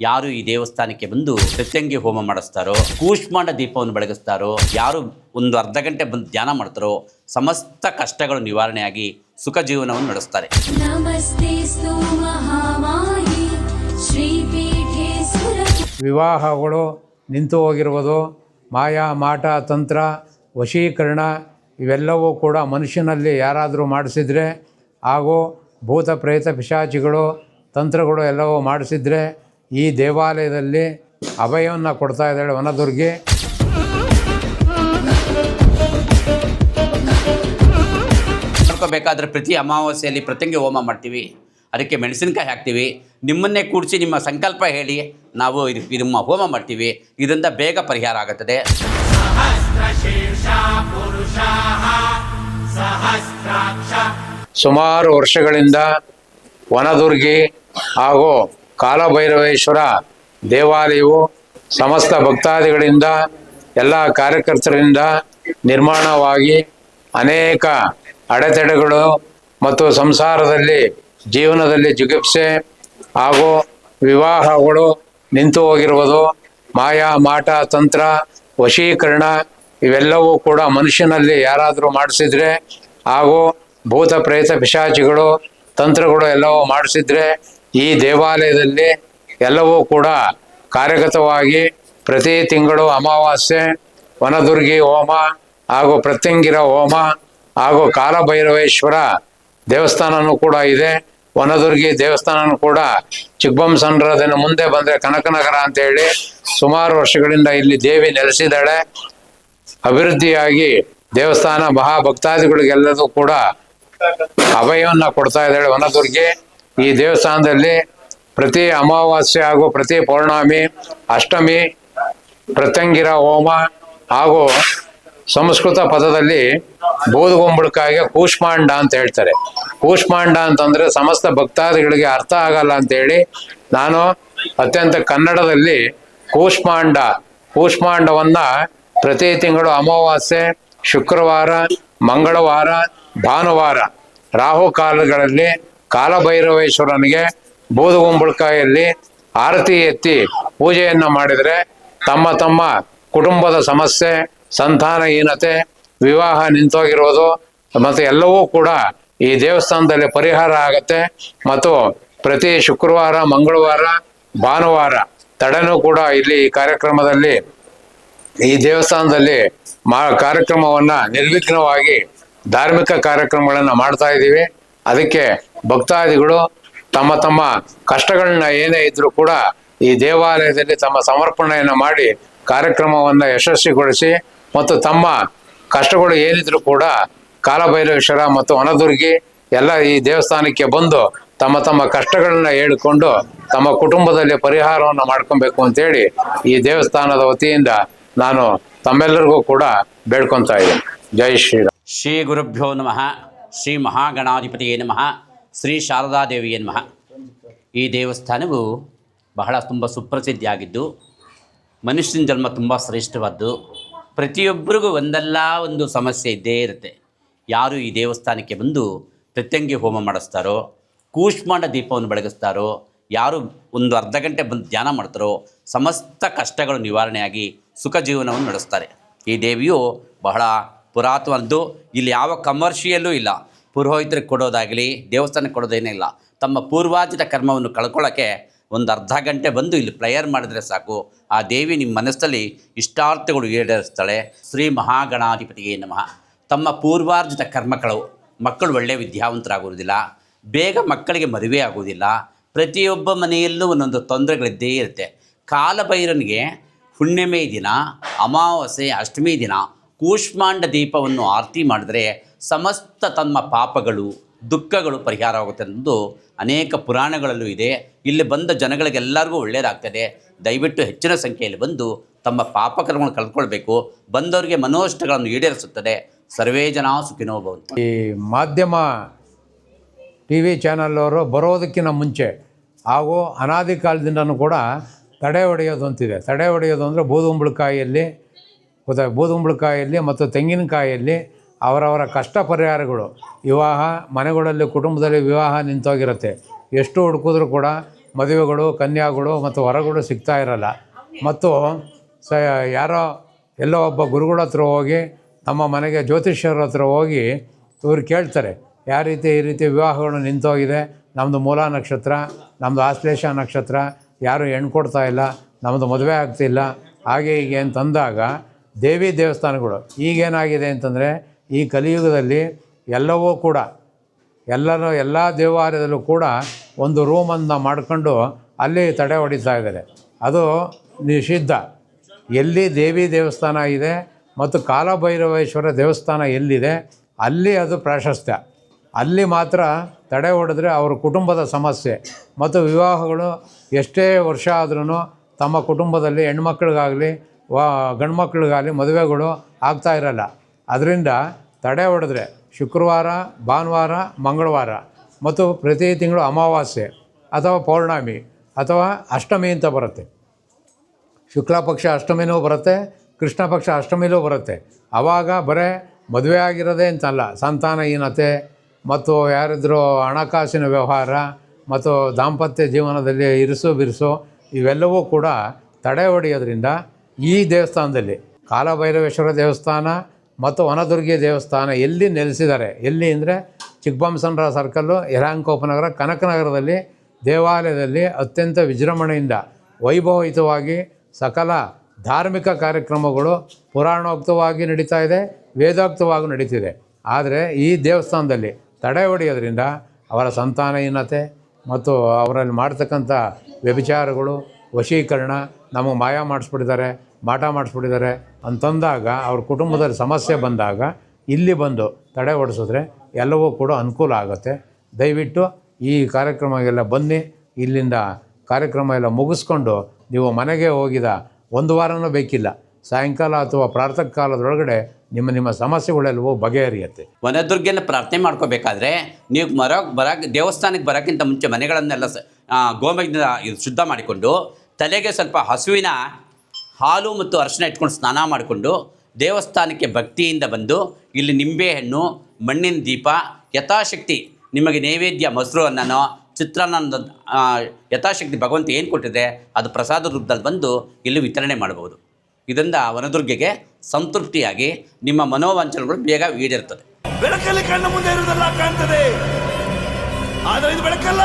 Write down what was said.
ಯಾರು ಈ ದೇವಸ್ಥಾನಕ್ಕೆ ಬಂದು ಸತ್ಯಂಗಿ ಹೋಮ ಮಾಡಿಸ್ತಾರೋ ಕೂಷ್ಮಾಂಡ ದೀಪವನ್ನು ಬೆಳಗಿಸ್ತಾರೋ ಯಾರು ಒಂದು ಅರ್ಧ ಗಂಟೆ ಬಂದು ಧ್ಯಾನ ಮಾಡ್ತಾರೋ ಸಮಸ್ತ ಕಷ್ಟಗಳು ನಿವಾರಣೆಯಾಗಿ ಸುಖ ಜೀವನವನ್ನು ನಡೆಸ್ತಾರೆ. ವಿವಾಹಗಳು ನಿಂತು ಹೋಗಿರುವುದು ಮಾಯಾ ಮಾಟ ತಂತ್ರ ವಶೀಕರಣ ಇವೆಲ್ಲವೂ ಕೂಡ ಮನುಷ್ಯನಲ್ಲಿ ಯಾರಾದರೂ ಮಾಡಿಸಿದರೆ ಹಾಗೂ ಭೂತ ಪ್ರೇತ ಪಿಶಾಚಿಗಳು ತಂತ್ರಗಳು ಎಲ್ಲವೂ ಮಾಡಿಸಿದರೆ ಈ ದೇವಾಲಯದಲ್ಲಿ ಅಭಯವನ್ನು ಕೊಡ್ತಾ ಇದ್ದಾಳೆ ವನದುರ್ಗೆ. ಬೇಕಾದ್ರೆ ಪ್ರತಿ ಅಮಾವಾಸ್ಯೆಯಲ್ಲಿ ಪ್ರತಿಂಗೆ ಹೋಮ ಮಾಡ್ತೀವಿ. ಅದಕ್ಕೆ ಮೆಣಸಿನಕಾಯಿ ಹಾಕ್ತೀವಿ. ನಿಮ್ಮನ್ನೇ ಕೂಡಿಸಿ ನಿಮ್ಮ ಸಂಕಲ್ಪ ಹೇಳಿ ನಾವು ಇದು ಇದು ಹೋಮ ಮಾಡ್ತೀವಿ. ಇದರಿಂದ ಬೇಗ ಪರಿಹಾರ ಆಗುತ್ತದೆ. ಸುಮಾರು ವರ್ಷಗಳಿಂದ ವನದುರ್ಗಿ ಹಾಗೂ ಕಾಲಭೈರವೇಶ್ವರ ದೇವಾಲಯವು ಸಮಸ್ತ ಭಕ್ತಾದಿಗಳಿಂದ, ಎಲ್ಲ ಕಾರ್ಯಕರ್ತರಿಂದ ನಿರ್ಮಾಣವಾಗಿ ಅನೇಕ ಅಡೆತಡೆಗಳು ಮತ್ತು ಸಂಸಾರದಲ್ಲಿ, ಜೀವನದಲ್ಲಿ ಜಿಗುಪ್ಸೆ ಹಾಗೂ ವಿವಾಹಗಳು ನಿಂತು ಹೋಗಿರುವುದು, ಮಾಯಾ, ಮಾಟ, ತಂತ್ರ, ವಶೀಕರಣ ಇವೆಲ್ಲವೂ ಕೂಡ ಮನುಷ್ಯನಲ್ಲಿ ಯಾರಾದರೂ ಮಾಡಿಸಿದ್ರೆ ಹಾಗೂ ಭೂತ, ಪ್ರೇತ, ಪಿಶಾಚಿಗಳು, ತಂತ್ರಗಳು ಎಲ್ಲವೂ ಮಾಡಿಸಿದ್ರೆ ಈ ದೇವಾಲಯದಲ್ಲಿ ಎಲ್ಲವೂ ಕೂಡ ಕಾರ್ಯಗತವಾಗಿ ಪ್ರತಿ ತಿಂಗಳು ಅಮಾವಾಸ್ಯೆ, ವನದುರ್ಗಿ ಹೋಮ ಹಾಗೂ ಪ್ರತ್ಯಂಗಿರ ಹೋಮ ಹಾಗೂ ಕಾಲಭೈರವೇಶ್ವರ ದೇವಸ್ಥಾನನೂ ಕೂಡ ಇದೆ. ವನದುರ್ಗಿ ದೇವಸ್ಥಾನನೂ ಕೂಡ ಚಿಕ್ಕಬೊಮ್ಮಸಂದ್ರದಿಂದ ಮುಂದೆ ಬಂದರೆ ಕನಕನಗರ ಅಂತ ಹೇಳಿ ಸುಮಾರು ವರ್ಷಗಳಿಂದ ಇಲ್ಲಿ ದೇವಿ ನೆಲೆಸಿದಾಳೆ ಅಭಿವೃದ್ಧಿಯಾಗಿ ದೇವಸ್ಥಾನ ಮಹಾಭಕ್ತಾದಿಗಳಿಗೆಲ್ಲದೂ ಕೂಡ ಅಭಯವನ್ನು ಕೊಡ್ತಾ ಇದ್ದಾಳೆ ವನದುರ್ಗಿ. ಈ ದೇವಸ್ಥಾನದಲ್ಲಿ ಪ್ರತಿ ಅಮಾವಾಸ್ಯೆ ಹಾಗೂ ಪ್ರತಿ ಪೌರ್ಣಮಿ, ಅಷ್ಟಮಿ, ಪ್ರತ್ಯಂಗಿರ ಹೋಮ ಹಾಗೂ ಸಂಸ್ಕೃತ ಪದದಲ್ಲಿ ಬೋಧಗುಂಬಳಕಾಯಿಗೆ ಕೂಷ್ಮಾಂಡ ಅಂತ ಹೇಳ್ತಾರೆ. ಕೂಷ್ಮಾಂಡ ಅಂತಂದ್ರೆ ಸಮಸ್ತ ಭಕ್ತಾದಿಗಳಿಗೆ ಅರ್ಥ ಆಗಲ್ಲ ಅಂತ ಹೇಳಿ ನಾನು ಅತ್ಯಂತ ಕನ್ನಡದಲ್ಲಿ ಕೂಷ್ಮಾಂಡ, ಕೂಷ್ಮಾಂಡವನ್ನ ಪ್ರತಿ ತಿಂಗಳು ಅಮಾವಾಸ್ಯೆ, ಶುಕ್ರವಾರ, ಮಂಗಳವಾರ, ಭಾನುವಾರ ರಾಹು ಕಾಲಗಳಲ್ಲಿ ಕಾಲಭೈರವೇಶ್ವರನಿಗೆ ಬೂದುಗುಂಬಳಕಾಯಲ್ಲಿ ಆರತಿ ಎತ್ತಿ ಪೂಜೆಯನ್ನು ಮಾಡಿದರೆ ತಮ್ಮ ತಮ್ಮ ಕುಟುಂಬದ ಸಮಸ್ಯೆ ಸಂತಾನಹೀನತೆ ವಿವಾಹ ನಿಂತೋಗಿರೋದು ಮತ್ತು ಎಲ್ಲವೂ ಕೂಡ ಈ ದೇವಸ್ಥಾನದಲ್ಲಿ ಪರಿಹಾರ ಆಗತ್ತೆ. ಮತ್ತು ಪ್ರತಿ ಶುಕ್ರವಾರ, ಮಂಗಳವಾರ, ಭಾನುವಾರ ತಡೆನೂ ಕೂಡ ಇಲ್ಲಿ ಈ ಕಾರ್ಯಕ್ರಮದಲ್ಲಿ ಈ ದೇವಸ್ಥಾನದಲ್ಲಿ ಮಾ ಕಾರ್ಯಕ್ರಮವನ್ನು ನಿರ್ವಿಘ್ನವಾಗಿ ಧಾರ್ಮಿಕ ಕಾರ್ಯಕ್ರಮಗಳನ್ನು ಮಾಡ್ತಾ ಇದ್ದೀವಿ. ಅದಕ್ಕೆ ಭಕ್ತಾದಿಗಳು ತಮ್ಮ ತಮ್ಮ ಕಷ್ಟಗಳನ್ನ ಏನೇ ಇದ್ರೂ ಕೂಡ ಈ ದೇವಾಲಯದಲ್ಲಿ ತಮ್ಮ ಸಮರ್ಪಣೆಯನ್ನು ಮಾಡಿ ಕಾರ್ಯಕ್ರಮವನ್ನ ಯಶಸ್ವಿಗೊಳಿಸಿ ಮತ್ತು ತಮ್ಮ ಕಷ್ಟಗಳು ಏನಿದ್ರು ಕೂಡ ಕಾಲಭೈರವೇಶ್ವರ ಮತ್ತು ವನದುರ್ಗಿ ಎಲ್ಲ ಈ ದೇವಸ್ಥಾನಕ್ಕೆ ಬಂದು ತಮ್ಮ ತಮ್ಮ ಕಷ್ಟಗಳನ್ನ ಹೇಳಿಕೊಂಡು ತಮ್ಮ ಕುಟುಂಬದಲ್ಲಿ ಪರಿಹಾರವನ್ನು ಮಾಡ್ಕೊಬೇಕು ಅಂತೇಳಿ ಈ ದೇವಸ್ಥಾನದ ವತಿಯಿಂದ ನಾನು ತಮ್ಮೆಲ್ಲರಿಗೂ ಕೂಡ ಬೇಡ್ಕೊತಾ ಇದ್ದೀನಿ. ಜೈ ಶ್ರೀರಾಮ್. ಶ್ರೀ ಗುರುಭ್ಯೋ ನಮಃ. ಶ್ರೀ ಮಹಾಗಣಾಧಿಪತಿಯೇ ನಮಃ. ಶ್ರೀ ಶಾರದಾದೇವಿಯೇ ನಮಃ. ಈ ದೇವಸ್ಥಾನವು ಬಹಳ ತುಂಬ ಸುಪ್ರಸಿದ್ಧಿಯಾಗಿದ್ದು, ಮನುಷ್ಯನ ಜನ್ಮ ತುಂಬ ಶ್ರೇಷ್ಠವಾದ್ದು. ಪ್ರತಿಯೊಬ್ಬರಿಗೂ ಒಂದಲ್ಲ ಒಂದು ಸಮಸ್ಯೆ ಇದ್ದೇ ಇರುತ್ತೆ. ಯಾರು ಈ ದೇವಸ್ಥಾನಕ್ಕೆ ಬಂದು ಪ್ರತ್ಯಂಗಿ ಹೋಮ ಮಾಡಿಸ್ತಾರೋ, ಕೂಷ್ಮಾಂಡ ದೀಪವನ್ನು ಬೆಳಗಿಸ್ತಾರೋ, ಯಾರು ಒಂದು ಅರ್ಧ ಗಂಟೆ ಬಂದು ಧ್ಯಾನ ಮಾಡ್ತಾರೋ, ಸಮಸ್ತ ಕಷ್ಟಗಳು ನಿವಾರಣೆಯಾಗಿ ಸುಖ ಜೀವನವನ್ನು ನಡೆಸ್ತಾರೆ. ಈ ದೇವಿಯು ಬಹಳ ಪುರಾತನದ್ದು ಇಲ್ಲಿ ಯಾವ ಕಮರ್ಷಿಯಲ್ಲೂ ಇಲ್ಲ. ಪುರೋಹಿತರಿಗೆ ಕೊಡೋದಾಗಲಿ, ದೇವಸ್ಥಾನಕ್ಕೆ ಕೊಡೋದೇನೇ ಇಲ್ಲ. ತಮ್ಮ ಪೂರ್ವಾರ್ಜಿತ ಕರ್ಮವನ್ನು ಕಳ್ಕೊಳ್ಳೋಕ್ಕೆ ಒಂದು ಅರ್ಧ ಗಂಟೆ ಬಂದು ಇಲ್ಲಿ ಪ್ರೇಯರ್ ಮಾಡಿದರೆ ಸಾಕು. ಆ ದೇವಿ ನಿಮ್ಮ ಮನಸ್ಸಲ್ಲಿ ಇಷ್ಟಾರ್ಥಗಳು ಈಡೇರಿಸ್ತಾಳೆ. ಶ್ರೀ ಮಹಾಗಣಾಧಿಪತಿಗೆ ನಮಃ. ತಮ್ಮ ಪೂರ್ವಾರ್ಜಿತ ಕರ್ಮಗಳು ಮಕ್ಕಳು ಒಳ್ಳೆಯ ವಿದ್ಯಾವಂತರಾಗುವುದಿಲ್ಲ. ಬೇಗ ಮಕ್ಕಳಿಗೆ ಮದುವೆ ಆಗುವುದಿಲ್ಲ. ಪ್ರತಿಯೊಬ್ಬ ಮನೆಯಲ್ಲೂ ಒಂದೊಂದು ತೊಂದರೆಗಳಿದ್ದೇ ಇರುತ್ತೆ. ಕಾಲಭೈರನಿಗೆ ಹುಣ್ಣಿಮೆ ದಿನ, ಅಮಾವಾಸ್ಯೆ, ಅಷ್ಟಮಿ ದಿನ ಕೂಷ್ಮಾಂಡ ದೀಪವನ್ನು ಆರತಿ ಮಾಡಿದರೆ ಸಮಸ್ತ ತಮ್ಮ ಪಾಪಗಳು, ದುಃಖಗಳು ಪರಿಹಾರವಾಗುತ್ತೆ ಅನ್ನೋದು ಅನೇಕ ಪುರಾಣಗಳಲ್ಲೂ ಇದೆ. ಇಲ್ಲಿ ಬಂದ ಜನಗಳಿಗೆಲ್ಲರಿಗೂ ಒಳ್ಳೆಯದಾಗ್ತದೆ ದಯವಿಟ್ಟು ಹೆಚ್ಚಿನ ಸಂಖ್ಯೆಯಲ್ಲಿ ಬಂದು ತಮ್ಮ ಪಾಪಕರ್ಮಗಳನ್ನು ಕಳ್ಕೊಳ್ಬೇಕು. ಬಂದವರಿಗೆ ಮನೋಷ್ಟಗಳನ್ನು ಈಡೇರಿಸುತ್ತದೆ. ಸರ್ವೇ ಜನ ಸುಖಿನೋ ಈ ಮಾಧ್ಯಮ ಟಿ ವಿ ಚಾನಲ್ನವರು ಬರೋದಕ್ಕಿಂತ ಮುಂಚೆ ಹಾಗೂ ಅನಾದಿ ಕಾಲದಿಂದನೂ ಕೂಡ ತಡೆ ಹೊಡೆಯೋದು ಅಂತಿದೆ. ತಡೆ ಹೊಡೆಯೋದು ಅಂದರೆ ಬೂದುಂಬಳಕಾಯಿಯಲ್ಲಿ ಗೊತ್ತಾ ಬೂದುಂಬಳಕಾಯಲ್ಲಿ ಮತ್ತು ತೆಂಗಿನಕಾಯಲ್ಲಿ ಅವರವರ ಕಷ್ಟ ಪರಿಹಾರಗಳು. ವಿವಾಹ, ಮನೆಗಳಲ್ಲಿ, ಕುಟುಂಬದಲ್ಲಿ ವಿವಾಹ ನಿಂತೋಗಿರುತ್ತೆ. ಎಷ್ಟು ಹುಡುಕಿದ್ರು ಕೂಡ ಮದುವೆಗಳು, ಕನ್ಯಾಗಳು ಮತ್ತು ವರಗಳು ಸಿಗ್ತಾ ಇರಲ್ಲ. ಮತ್ತು ಸ, ಯಾರೋ ಎಲ್ಲೋ ಒಬ್ಬ ಗುರುಗಳ ಹತ್ರ ಹೋಗಿ, ನಮ್ಮ ಮನೆಗೆ ಜ್ಯೋತಿಷ್ಯರ ಹತ್ರ ಹೋಗಿ ಇವ್ರು ಕೇಳ್ತಾರೆ ಯಾವ ರೀತಿ, ಈ ರೀತಿ ವಿವಾಹಗಳು ನಿಂತೋಗಿದೆ. ನಮ್ಮದು ಮೂಲ ನಕ್ಷತ್ರ ನಮ್ಮದು ಆಶ್ಲೇಷ ನಕ್ಷತ್ರ, ಯಾರು ಹೆಣ್ಣು ಕೊಡ್ತಾ ಇಲ್ಲ ನಮ್ಮದು ಮದುವೆ ಆಗ್ತಿಲ್ಲ. ಹಾಗೆ ಹೀಗೆ ಅಂತಂದಾಗ ದೇವಿ ದೇವಸ್ಥಾನಗಳು. ಈಗೇನಾಗಿದೆ ಅಂತಂದರೆ, ಈ ಕಲಿಯುಗದಲ್ಲಿ ಎಲ್ಲವೂ ಕೂಡ, ಎಲ್ಲರೂ, ಎಲ್ಲ ದೇವಾಲಯದಲ್ಲೂ ಕೂಡ ಒಂದು ರೂಮನ್ನು ಮಾಡ್ಕೊಂಡು ಅಲ್ಲಿ ತಡೆ ಹೊಡಿತಾ ಇದ್ದಾರೆ. ಅದು ನಿಷಿದ್ಧ. ಎಲ್ಲಿ ದೇವಿ ದೇವಸ್ಥಾನ ಇದೆ ಮತ್ತು ಕಾಲಭೈರವೇಶ್ವರ ದೇವಸ್ಥಾನ ಎಲ್ಲಿದೆ, ಅಲ್ಲಿ ಅದು ಪ್ರಾಶಸ್ತ್ಯ. ಅಲ್ಲಿ ಮಾತ್ರ ತಡೆ ಹೊಡೆದ್ರೆ ಅವ್ರ ಕುಟುಂಬದ ಸಮಸ್ಯೆ. ಮತ್ತು ವಿವಾಹಗಳು ಎಷ್ಟೇ ವರ್ಷ ಆದ್ರೂ ತಮ್ಮ ಕುಟುಂಬದಲ್ಲಿ ಹೆಣ್ಮಕ್ಳಿಗಾಗಲಿ ವಾ, ಗಂಡು ಮದುವೆಗಳು ಆಗ್ತಾ ಇರಲ್ಲ. ಅದರಿಂದ ತಡೆ ಹೊಡೆದ್ರೆ ಶುಕ್ರವಾರ, ಭಾನುವಾರ, ಮಂಗಳವಾರ ಮತ್ತು ಪ್ರತಿ ತಿಂಗಳು ಅಮಾವಾಸ್ಯೆ ಅಥವಾ ಪೌರ್ಣಮಿ ಅಥವಾ ಅಷ್ಟಮಿ ಅಂತ ಬರುತ್ತೆ. ಶುಕ್ಲ ಪಕ್ಷ ಅಷ್ಟಮಿನೂ ಬರುತ್ತೆ, ಕೃಷ್ಣ ಪಕ್ಷ ಅಷ್ಟಮಿಲೂ ಬರುತ್ತೆ. ಆವಾಗ ಬರೇ ಮದುವೆ ಆಗಿರೋದೇ ಅಂತಲ್ಲ, ಸಂತಾನಹೀನತೆ ಮತ್ತು ಯಾರಿದ್ರೂ ಹಣಕಾಸಿನ ವ್ಯವಹಾರ ಮತ್ತು ದಾಂಪತ್ಯ ಜೀವನದಲ್ಲಿ ಇರಿಸು ಬಿರುಸು ಇವೆಲ್ಲವೂ ಕೂಡ ತಡೆ ಹೊಡೆಯೋದ್ರಿಂದ ಈ ದೇವಸ್ಥಾನದಲ್ಲಿ ಕಾಲಭೈರವೇಶ್ವರ ದೇವಸ್ಥಾನ ಮತ್ತು ವನದುರ್ಗಿ ದೇವಸ್ಥಾನ ಎಲ್ಲಿ ನೆಲೆಸಿದ್ದಾರೆ? ಎಲ್ಲಿ ಅಂದರೆ ಚಿಕ್ಕಬಾಂಬಸನರ ಸರ್ಕಲ್ಲು ಇರಾಂಕೋಪನಗರ ಕನಕನಗರದಲ್ಲಿ, ದೇವಾಲಯದಲ್ಲಿ ಅತ್ಯಂತ ವಿಜೃಂಭಣೆಯಿಂದ ವೈಭವಯುತವಾಗಿ ಸಕಲ ಧಾರ್ಮಿಕ ಕಾರ್ಯಕ್ರಮಗಳು ಪುರಾಣೋಕ್ತವಾಗಿ ನಡೀತಾ ಇದೆ, ವೇದೋಕ್ತವಾಗಿ ನಡೀತಿದೆ. ಆದರೆ ಈ ದೇವಸ್ಥಾನದಲ್ಲಿ ತಡೆ ಹೊಡೆಯೋದ್ರಿಂದ ಅವರ ಸಂತಾನಹೀನತೆ ಮತ್ತು ಅವರಲ್ಲಿ ಮಾಡ್ತಕ್ಕಂಥ ವ್ಯಭಿಚಾರಗಳು ವಶೀಕರಣ ನಮಗೆ ಮಾಯ ಮಾಡಿಸ್ಬಿಟ್ಟಿದ್ದಾರೆ ಮಾಟ ಮಾಡಿಸ್ಬಿಟ್ಟಿದ್ದಾರೆ ಅಂತಂದಾಗ ಅವ್ರ ಕುಟುಂಬದಲ್ಲಿ ಸಮಸ್ಯೆ ಬಂದಾಗ ಇಲ್ಲಿ ಬಂದು ತಡೆ ಹೊಡಿಸಿದ್ರೆ ಎಲ್ಲವೂ ಕೂಡ ಅನುಕೂಲ ಆಗುತ್ತೆ. ದಯವಿಟ್ಟು ಈ ಕಾರ್ಯಕ್ರಮಗೆಲ್ಲ ಬನ್ನಿ, ಇಲ್ಲಿಂದ ಕಾರ್ಯಕ್ರಮ ಎಲ್ಲ ಮುಗಿಸ್ಕೊಂಡು ನೀವು ಮನೆಗೆ ಹೋಗಿದ ಒಂದು ವಾರನೂ ಬೇಕಿಲ್ಲ. ಸಾಯಂಕಾಲ ಅಥವಾ ಪ್ರಾತಃ ಕಾಲದೊಳಗಡೆ ನಿಮ್ಮ ನಿಮ್ಮ ಸಮಸ್ಯೆಗಳೆಲ್ಲವೂ ಬಗೆಹರಿಯುತ್ತೆ. ವನದುರ್ಗೆನ ಪ್ರಾರ್ಥನೆ ಮಾಡ್ಕೋಬೇಕಾದ್ರೆ ನೀವು ಮರ ಬರಕ್ಕೆ ದೇವಸ್ಥಾನಕ್ಕೆ ಬರೋಕ್ಕಿಂತ ಮುಂಚೆ ಮನೆಗಳನ್ನೆಲ್ಲ ಗೋಮಯದಿಂದ ಶುದ್ಧ ಮಾಡಿಕೊಂಡು ತಲೆಗೆ ಸ್ವಲ್ಪ ಹಸುವಿನ ಹಾಲು ಮತ್ತು ಅರಿಶಿನ ಇಟ್ಕೊಂಡು ಸ್ನಾನ ಮಾಡಿಕೊಂಡು ದೇವಸ್ಥಾನಕ್ಕೆ ಭಕ್ತಿಯಿಂದ ಬಂದು ಇಲ್ಲಿ ನಿಂಬೆಹಣ್ಣು, ಮಣ್ಣಿನ ದೀಪ, ಯಥಾಶಕ್ತಿ, ನಿಮಗೆ ನೈವೇದ್ಯ ಮೊಸರು ಅನ್ನನೋ, ಚಿತ್ರಾನ್ನದ ಯಥಾಶಕ್ತಿ ಭಗವಂತ ಏನು ಕೊಟ್ಟಿದೆ, ಅದು ಪ್ರಸಾದ ರೂಪದಲ್ಲಿ ಬಂದು ಇಲ್ಲಿ ವಿತರಣೆ ಮಾಡಬಹುದು. ಇದರಿಂದ ವನದುರ್ಗೆಗೆ ಸಂತೃಪ್ತಿಯಾಗಿ ನಿಮ್ಮ ಮನೋವಾಂಚನೆಗಳು ಬೇಗ ಈಡೇರ್ತದೆ. ಬೆಳಕಲ್ಲಿ ಕಣ್ಣ ಮುಂದೆ ಇರುವುದೆಲ್ಲ ಕಾಣ್ತದೆ. ಆದರೆ ಇದು ಬೆಳಕಲ್ಲ.